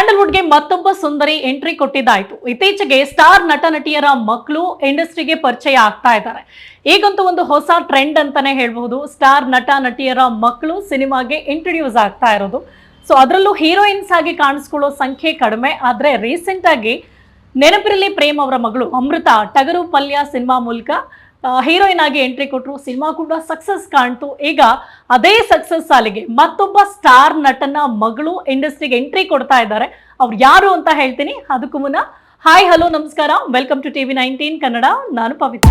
ಸ್ಯಾಂಡಲ್ವುಡ್ಗೆ ಮತ್ತೊಬ್ಬ ಸುಂದರಿ ಎಂಟ್ರಿ ಕೊಟ್ಟಿದ್ದಾಯ್ತು. ಇತ್ತೀಚೆಗೆ ಸ್ಟಾರ್ ನಟ ನಟಿಯರ ಮಕ್ಕಳು ಇಂಡಸ್ಟ್ರಿಗೆ ಪರಿಚಯ ಆಗ್ತಾ ಇದ್ದಾರೆ. ಈಗಂತೂ ಒಂದು ಹೊಸ ಟ್ರೆಂಡ್ ಅಂತಾನೆ ಹೇಳ್ಬಹುದು. ಸ್ಟಾರ್ ನಟ ನಟಿಯರ ಮಕ್ಕಳು ಸಿನಿಮಾಗೆ ಇಂಟ್ರೊಡ್ಯೂಸ್ ಆಗ್ತಾ ಇರೋದು. ಸೊ, ಅದರಲ್ಲೂ ಹೀರೋಯಿನ್ಸ್ ಆಗಿ ಕಾಣಿಸ್ಕೊಳ್ಳೋ ಸಂಖ್ಯೆ ಕಡಿಮೆ. ಆದ್ರೆ ರೀಸೆಂಟ್ ಆಗಿ ನೆನಪಿರಲಿ ಪ್ರೇಮ್ ಅವರ ಮಗಳು ಅಮೃತ ಟಗರು ಪಲ್ಯ ಸಿನಿಮಾ ಮೂಲಕ ಹೀರೋಯಿನ್ ಆಗಿ ಎಂಟ್ರಿ ಕೊಟ್ಟರು ಸಿನಿಮಾ ಕೂಡ ಸಕ್ಸಸ್ ಕಾಣ್ತು. ಈಗ ಅದೇ ಸಕ್ಸಸ್ ಸಾಲಿಗೆ ಮತ್ತೊಬ್ಬ ಸ್ಟಾರ್ ನಟನ ಮಗಳು ಇಂಡಸ್ಟ್ರಿಗೆ ಎಂಟ್ರಿ ಕೊಡ್ತಾ ಇದ್ದಾರೆ. ಅವ್ರು ಯಾರು ಅಂತ ಹೇಳ್ತೀನಿ. ಅದಕ್ಕೂ ಮುನ್ನ ಹಾಯ್ ಹಲೋ ನಮಸ್ಕಾರ. Welcome to TV nineteen Kannada ನಾನು ಪವಿತ್ರ.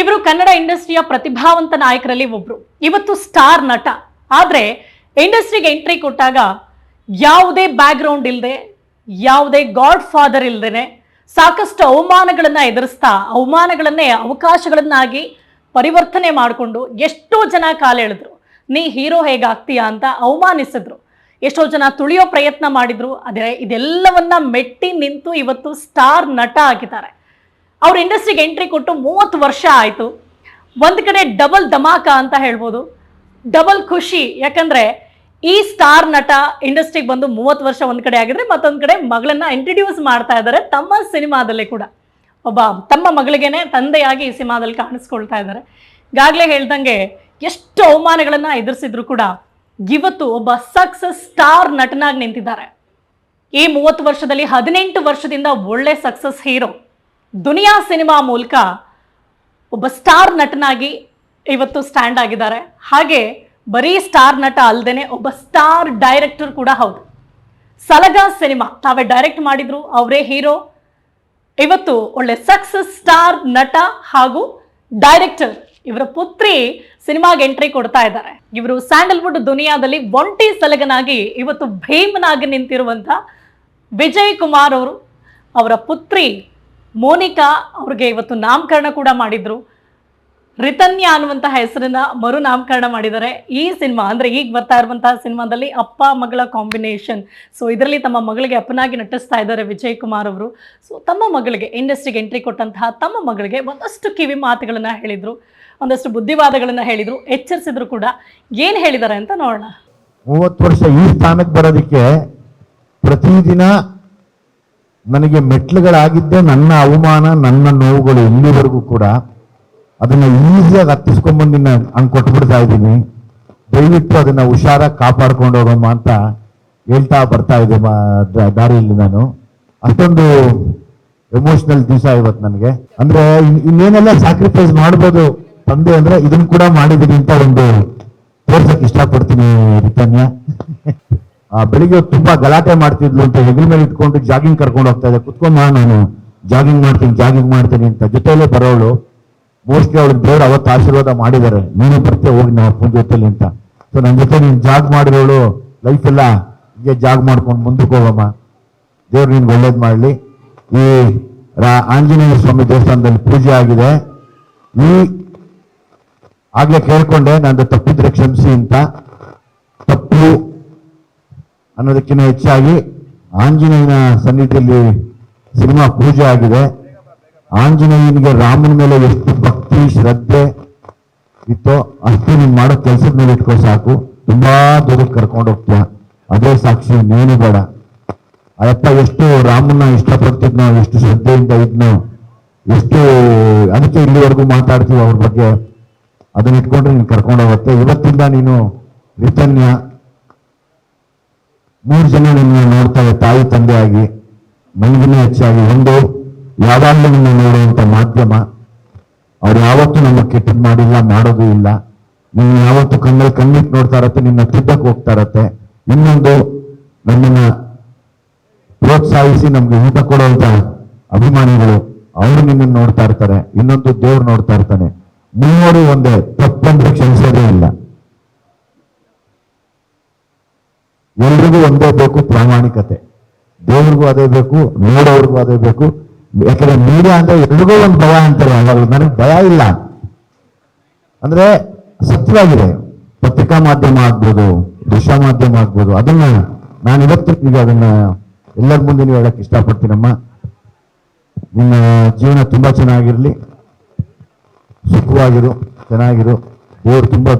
ಇವರು ಕನ್ನಡ ಇಂಡಸ್ಟ್ರಿಯ ಪ್ರತಿಭಾವಂತ ನಾಯಕರಲ್ಲಿ ಒಬ್ರು. ಇವತ್ತು ಸ್ಟಾರ್ ನಟ. ಆದ್ರೆ ಇಂಡಸ್ಟ್ರಿಗೆ ಎಂಟ್ರಿ ಕೊಟ್ಟಾಗ ಯಾವುದೇ ಬ್ಯಾಕ್ಗ್ರೌಂಡ್ ಇಲ್ಲದೆ ಯಾವುದೇ ಗಾಡ್ ಫಾದರ್ ಇಲ್ಲದೇನೆ ಸಾಕಷ್ಟು ಅವಮಾನಗಳನ್ನು ಎದುರಿಸ್ತಾ, ಅವಮಾನಗಳನ್ನೇ, ಅವಕಾಶಗಳನ್ನಾಗಿ ಪರಿವರ್ತನೆ ಮಾಡಿಕೊಂಡು ಎಷ್ಟೋ ಜನ ಕಾಲ ಎಳೆದ್ರು, ನೀ ಹೀರೋ ಹೇಗಾಗ್ತೀಯಾ? ಅಂತ ಅವಮಾನಿಸಿದ್ರು. ಎಷ್ಟೋ ಜನ ತುಳಿಯೋ ಪ್ರಯತ್ನ ಮಾಡಿದ್ರು, ಆದರೆ ಇದೆಲ್ಲವನ್ನ ಮೆಟ್ಟಿ ನಿಂತು ಇವತ್ತು ಸ್ಟಾರ್ ನಟ ಆಗಿದ್ದಾರೆ. ಅವ್ರ ಇಂಡಸ್ಟ್ರಿಗೆ ಎಂಟ್ರಿ ಕೊಟ್ಟು ಮೂವತ್ತು ವರ್ಷ ಆಯಿತು. ಒಂದು ಕಡೆ ಡಬಲ್ ಧಮಾಕ ಅಂತ ಹೇಳ್ಬೋದು. ಡಬಲ್ ಖುಷಿ, ಯಾಕಂದ್ರೆ ಈ ಸ್ಟಾರ್ ನಟ ಇಂಡಸ್ಟ್ರಿಗೆ ಬಂದು ಮೂವತ್ತು ವರ್ಷ ಒಂದು ಕಡೆ ಆಗಿದ್ರೆ ಮತ್ತೊಂದು ಕಡೆ ಮಗಳನ್ನ ಇಂಟ್ರಡ್ಯೂಸ್ ಮಾಡ್ತಾ ಇದ್ದಾರೆ. ತಮ್ಮ ಸಿನಿಮಾದಲ್ಲಿ ಕೂಡ. ಒಬ್ಬ ತಮ್ಮ ಮಗಳಿಗೇನೆ ತಂದೆಯಾಗಿ ಈ ಸಿನಿಮಾದಲ್ಲಿ ಕಾಣಿಸ್ಕೊಳ್ತಾ ಇದ್ದಾರೆ. ಈಗಾಗಲೇ ಹೇಳ್ದಂಗೆ ಎಷ್ಟು ಅವಮಾನಗಳನ್ನ ಎದುರಿಸಿದ್ರು ಕೂಡ ಇವತ್ತು ಒಬ್ಬ ಸಕ್ಸಸ್ ಸ್ಟಾರ್ ನಟನಾಗಿ ನಿಂತಿದ್ದಾರೆ. ಈ ಮೂವತ್ತು ವರ್ಷದಲ್ಲಿ ಹದಿನೆಂಟು ವರ್ಷದಿಂದ ಒಳ್ಳೆ ಸಕ್ಸಸ್ ಹೀರೋ ದುನಿಯಾ ಸಿನಿಮಾ ಮೂಲಕ ಒಬ್ಬ ಸ್ಟಾರ್ ನಟನಾಗಿ ಇವತ್ತು ಸ್ಟ್ಯಾಂಡ್ ಆಗಿದ್ದಾರೆ. ಹಾಗೆ ಬರೀ ಸ್ಟಾರ್ ನಟ ಅಲ್ಲದೆ ಒಬ್ಬ ಸ್ಟಾರ್ ಡೈರೆಕ್ಟರ್ ಕೂಡ ಹೌದು. ಸಲಗ ಸಿನಿಮಾ, ತಾವೇ ಡೈರೆಕ್ಟ್ ಮಾಡಿದ್ರು, ಅವರೇ ಹೀರೋ. ಇವತ್ತು ಒಳ್ಳೆ ಸಕ್ಸಸ್ ಸ್ಟಾರ್ ನಟ ಹಾಗೂ ಡೈರೆಕ್ಟರ್ ಇವರ ಪುತ್ರಿ ಸಿನಿಮಾಗೆ ಎಂಟ್ರಿ ಕೊಡ್ತಾ ಇದ್ದಾರೆ. ಇವರು ಸ್ಯಾಂಡಲ್ವುಡ್ ದುನಿಯಾದಲ್ಲಿ ಒಂಟಿ ಸಲಗನಾಗಿ ಇವತ್ತು ಭೀಮನಾಗಿ ನಿಂತಿರುವಂತ ವಿಜಯ್ ಕುಮಾರ್ ಅವರು, ಅವರ ಪುತ್ರಿ ಮೋನಿಕಾ ಅವ್ರಿಗೆ ಇವತ್ತು ನಾಮಕರಣ ಕೂಡ ಮಾಡಿದ್ರು. ರಿತನ್ಯ ಅನ್ನುವಂತಹ ಮರು ನಾಮಕರಣ ಮಾಡಿದ್ದಾರೆ. ಈ ಸಿನಿಮಾ, ಅಂದ್ರೆ ಈಗ ಬರ್ತಾ ಇರುವಂತಹ ಸಿನಿಮಾದಲ್ಲಿ ಅಪ್ಪ ಮಗಳ ಕಾಂಬಿನೇಷನ್. ಸೊ ಇದರಲ್ಲಿ ತಮ್ಮ ಮಗಳಿಗೆ ಅಪ್ಪನಾಗಿ ನಟಿಸ್ತಾ ಇದ್ದಾರೆ ವಿಜಯ್ ಕುಮಾರ್ ಅವರು. ಸೊ ತಮ್ಮ ಮಗಳಿಗೆ ಇಂಡಸ್ಟ್ರಿಗೆ ಎಂಟ್ರಿ ಕೊಟ್ಟಂತಹ ತಮ್ಮ ಮಗಳಿಗೆ ಒಂದಷ್ಟು ಕಿವಿ ಮಾತುಗಳನ್ನ ಹೇಳಿದ್ರು, ಒಂದಷ್ಟು ಬುದ್ಧಿವಾದಗಳನ್ನ ಹೇಳಿದ್ರು, ಎಚ್ಚರಿಸಿದ್ರು ಕೂಡ. ಏನ್ ಹೇಳಿದ್ದಾರೆ ಅಂತ ನೋಡೋಣ. ಮೂವತ್ತು ವರ್ಷ ಈ ಸ್ಥಾನಕ್ಕೆ ಬರೋದಕ್ಕೆ ಪ್ರತಿದಿನ ನನಗೆ ಮೆಟ್ಲುಗಳಾಗಿದ್ದೇ ನನ್ನ ಅವಮಾನ, ನನ್ನ ನೋವುಗಳು ಇಲ್ಲಿವರೆಗೂ ಕೂಡ ಅದನ್ನ ಈಸಿಯಾಗಿ ಹತ್ತಿಸ್ಕೊಂಡ್ಬಂದು ಹಂಗೆ ಕೊಟ್ಬಿಡ್ತಾ ಇದ್ದೀನಿ. ದಯವಿಟ್ಟು ಅದನ್ನ ಹುಷಾರಾಗಿ ಕಾಪಾಡ್ಕೊಂಡು ಹೋಗಮ್ಮ ಅಂತ ಹೇಳ್ತಾ ಬರ್ತಾ ಇದೆ ದಾರಿಯಲ್ಲಿ ನಾನು. ಅಷ್ಟೊಂದು ಎಮೋಷನಲ್ ದಿವಸ ಇವತ್ತು ನನಗೆ. ಅಂದ್ರೆ ಇನ್- ಇನ್ನೇನೆಲ್ಲ ಸ್ಯಾಕ್ರಿಫೈಸ್ ಮಾಡ್ಬೋದು ತಂದೆ ಅಂದ್ರೆ ಇದನ್ನ ಕೂಡ ಮಾಡಿದೀನಿ ಅಂತ ಒಂದು ತೋರ್ಸಕ್ ಇಷ್ಟಪಡ್ತೀನಿ ರಿತನ್ಯ. ಆ, ಬೆಳಿಗ್ಗೆ ತುಂಬಾ ಗಲಾಟೆ ಮಾಡ್ತಿದ್ಲು ಅಂತ ಹೆಗಲ ಮೇಲೆ ಇಟ್ಕೊಂಡು ಜಾಗಿಂಗ್ ಕರ್ಕೊಂಡು ಹೋಗ್ತಾ ಇದೆ ಕುತ್ಕೊಂಡ್ ನಾನು. ಜಾಗಿಂಗ್ ಮಾಡ್ತೀನಿ ಜಾಗಿಂಗ್ ಮಾಡ್ತೀನಿ ಅಂತ. ಜೊತೆಯಲ್ಲೇ ಬರೋಳು. ಮೋಸ್ಟ್ಲಿ ಅವಳು ದೇವ್ರು ಅವತ್ತು ಆಶೀರ್ವಾದ ಮಾಡಿದ್ದಾರೆ. ನೀನು ಬರ್ತೆ ಹೋಗಿ ನಮ್ಮ ಅಪ್ಪನ ಜೊತೆಲಿ ಅಂತ. ಸೊ ನನ್ನ ಜೊತೆ ನೀನು ಜಾಗ್ ಮಾಡಿರೋಳು ಲೈಫ್ ಎಲ್ಲ ಹೀಗೆ ಜಾಗ್ ಮಾಡ್ಕೊಂಡು ಮುಂದಕ್ಕೆ ಹೋಗಮ್ಮ. ದೇವ್ರು ನಿನ್ಗೆ ಒಳ್ಳೇದು ಮಾಡಲಿ. ಈ ರಾ- ಆಂಜನೇಯ ಸ್ವಾಮಿ ದೇವಸ್ಥಾನದಲ್ಲಿ ಪೂಜೆ ಆಗಿದೆ. ಈ ಆಗಲೇ ಕೇಳ್ಕೊಂಡೆ, ನಂದು ತಪ್ಪಿದ್ರೆ ಕ್ಷಮಿಸಿ ಅಂತ. ತಪ್ಪು ಅನ್ನೋದಕ್ಕಿಂತ ಹೆಚ್ಚಾಗಿ ಆಂಜನೇಯನ ಸನ್ನಿಧಿಯಲ್ಲಿ ಸಿನಿಮಾ ಪೂಜೆ ಆಗಿದೆ. ಆಂಜನೇಯನಿಗೆ ರಾಮನ ಮೇಲೆ ಎಷ್ಟು ಭಕ್ತಿ ಶ್ರದ್ಧೆ ಇತ್ತು ಅಷ್ಟು ನೀನು ಮಾಡೋ ಕೆಲಸದ ಮೇಲೆ ಇಟ್ಕೋ ಸಾಕು. ತುಂಬಾ ದೂರಕ್ಕೆ ಕರ್ಕೊಂಡು ಹೋಗ್ತೀಯ. ಅದೇ ಸಾಕ್ಷಿ, ನೀನು ಬೇಡ. ಅಯ್ಯಪ್ಪ, ಎಷ್ಟು ರಾಮನ ಇಷ್ಟಪಡ್ತಿದ್ನೋ, ಎಷ್ಟು ಶ್ರದ್ಧೆಯಿಂದ ಇದ್ನೋ, ಎಷ್ಟು ಅದಕ್ಕೆ ಇಲ್ಲಿವರೆಗೂ ಮಾತಾಡ್ತೀವಿ ಅವ್ರ ಬಗ್ಗೆ, ಅದನ್ನ ಇಟ್ಕೊಂಡ್ರೆ ನೀನು ಕರ್ಕೊಂಡು ಹೋಗುತ್ತೆ. ಇವತ್ತಿಂದ ನೀನು ಚೈತನ್ಯ, ಮೂರು ಜನ ನಿನ್ನ ನೋಡ್ತಾರೆ ತಾಯಿ ತಂದೆಯಾಗಿ ನನಗಿನ್ನ ಹೆಚ್ಚಾಗಿ, ಒಂದು ಯಾವಾಗಲೂ ನಿನ್ನ ನೋಡುವಂಥ ಮಾಧ್ಯಮ. ಅವ್ರು ಯಾವತ್ತೂ ನಮ್ಮ ಕೆಟ್ಟದ್ ಮಾಡಿಲ್ಲ, ಮಾಡೋದು ಇಲ್ಲ. ನಿನ್ನ ಯಾವತ್ತು ಕಣ್ಣಲ್ಲಿ ಕಣ್ಣಿಟ್ಟು ನೋಡ್ತಾ ಇರತ್ತೆ ನಿನ್ನ ತಿದ್ದಕ್ಕೆ ಹೋಗ್ತಾ ಇರತ್ತೆ ಇನ್ನೊಂದು ನಮ್ಮನ್ನ ಪ್ರೋತ್ಸಾಹಿಸಿ ನಮ್ಗೆ ಊಟ ಕೊಡುವಂತ ಅಭಿಮಾನಿಗಳು, ಅವರು ನಿನ್ನನ್ನು ನೋಡ್ತಾ ಇರ್ತಾರೆ, ಇನ್ನೊಂದು ದೇವ್ರು ನೋಡ್ತಾ ಇರ್ತಾನೆ. ಮೂವರು ಒಂದೇ, ತಪ್ಪಂದ್ರೆ ಕ್ಷಮಿಸೋದೇ ಇಲ್ಲ. ಎಲ್ರಿಗೂ ಒಂದೇ ಬೇಕು ಪ್ರಾಮಾಣಿಕತೆ. ದೇವ್ರಿಗೂ ಅದೇ ಬೇಕು, ನೋಡೋರ್ಗೂ ಅದೇ ಬೇಕು ಯಾಕಂದ್ರೆ ಮೀಡಿಯಾ ಅಂದ್ರೆ ಎಲ್ರಿಗೂ ಒಂದು ಭಯ ಅಂತಾರೆ. ನನಗೆ ಭಯ ಇಲ್ಲ. ಅಂದ್ರೆ ಸತ್ಯವಾಗಿದೆ. ಪತ್ರಿಕಾ ಮಾಧ್ಯಮ ಆಗ್ಬೋದು, ದೃಶ್ಯ ಮಾಧ್ಯಮ ಆಗ್ಬೋದು, ಅದನ್ನ ನಾನು ಇವತ್ತು ಈಗ ಅದನ್ನ ಎಲ್ಲರ ಮುಂದೆ ನೀವು ಹೇಳಕ್ ಇಷ್ಟಪಡ್ತೀನಮ್ಮ. ನಿಮ್ಮ ಜೀವನ ತುಂಬಾ ಚೆನ್ನಾಗಿರ್ಲಿ. ಸುಖವಾಗಿರು, ಚೆನ್ನಾಗಿರು. ದೇವ್ರು ತುಂಬಾ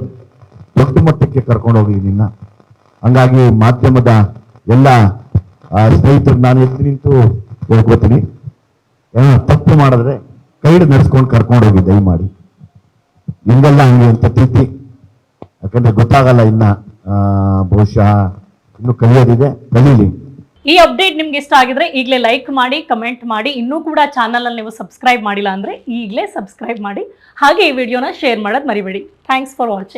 ದೊಡ್ಡ ಮಟ್ಟಕ್ಕೆ ಕರ್ಕೊಂಡು ಹೋಗಿ ನಿನ್ನ. ಹಂಗಾಗಿ ಮಾಧ್ಯಮದ ಎಲ್ಲ ಸ್ನೇಹಿತರು, ನಾನು ಎದ್ದು ನಿಂತು ಹೇಳ್ಕೊತೀನಿ. ತಪ್ಪು ಮಾಡಿದ್ರೆ ಕೈಡ್ ನಡೆಸ್ಕೊಂಡು ಕರ್ಕೊಂಡು ಹೋಗಿ ದಯಮಾಡಿ ನಿಮ್ಗೆಲ್ಲ ಹಂಗೆ ಅಂತ ಪ್ರೀತಿ. ಯಾಕಂದ್ರೆ ಗೊತ್ತಾಗಲ್ಲ ಇನ್ನ ಬಹುಶಃ ಇನ್ನು ಕಲಿಯೋದಿದೆ, ಕಲೀಲಿ. ಈ ಅಪ್ಡೇಟ್ ನಿಮ್ಗೆ ಇಷ್ಟ ಆಗಿದ್ರೆ ಈಗಲೇ ಲೈಕ್ ಮಾಡಿ ಕಮೆಂಟ್ ಮಾಡಿ. ಇನ್ನೂ ಕೂಡ ಚಾನಲ್ ನೀವು ಸಬ್ಸ್ಕ್ರೈಬ್ ಮಾಡಿಲ್ಲ ಅಂದ್ರೆ ಈಗಲೇ ಸಬ್ಸ್ಕ್ರೈಬ್ ಮಾಡಿ. ಹಾಗೆ ಈ ವಿಡಿಯೋನ ಶೇರ್ ಮಾಡೋದು ಮರಿಬೇಡಿ. Thanks for watching